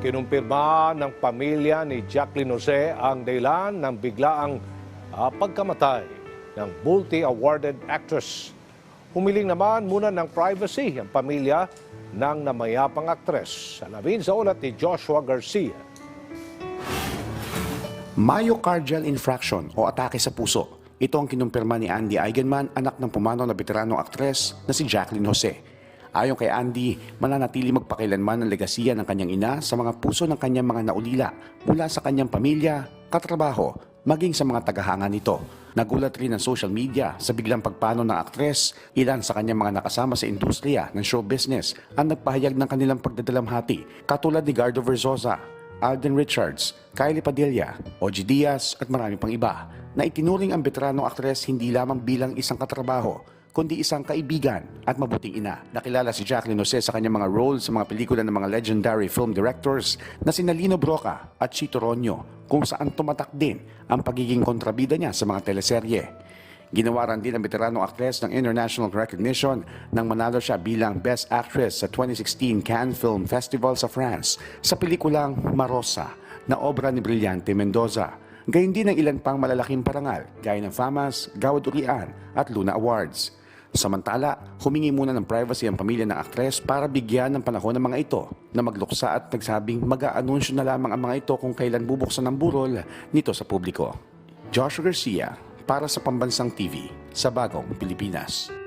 Kinumpirma ng pamilya ni Jacqueline Jose ang dahilan ng biglaang ah, pagkamatay ng multi-awarded actress. Humiling naman muna ng privacy ang pamilya ng namayapang aktres. Alamin sa ulat ni Joshua Garcia. Myocardial infraction o atake sa puso. Ito ang kinumpirma ni Andy Eigenman, anak ng pumanaw na veteranong aktres na si Jacqueline Jose. Ayon kay Andy, mananatili magpakailanman ang legasiya ng kanyang ina sa mga puso ng kanyang mga naulila mula sa kanyang pamilya, katrabaho, maging sa mga tagahanga nito. Nagulat rin ang social media sa biglang pagpano ng aktres, ilan sa kanyang mga nakasama sa industriya ng show business ang nagpahayag ng kanilang pagdadalamhati katulad ni Gardo Verzosa, Alden Richards, Kylie Padilla, Ogie Diaz at marami pang iba na itinuring ang veteranong aktres hindi lamang bilang isang katrabaho kundi isang kaibigan at mabuting ina. Nakilala si Jacqueline Jose sa kanyang mga roles sa mga pelikula ng mga legendary film directors na sina Lino Broca at Chito Ronyo kung saan tumatak din ang pagiging kontrabida niya sa mga teleserye. Ginawaran din ang veteranong aktres ng international recognition nang manalo siya bilang Best Actress sa 2016 Cannes Film Festival sa France sa pelikulang Marosa na obra ni Brillante Mendoza. Gayun din ang ilan pang malalaking parangal gaya ng FAMAS, Gawad Urian at Luna Awards. Samantala, humingi muna ng privacy ang pamilya ng aktres para bigyan ng panahon ng mga ito na magluksa at nagsabing mag-aanunsyo na lamang ang mga ito kung kailan bubuksan ang burol nito sa publiko. Joshua Garcia para sa Pambansang TV sa Bagong Pilipinas.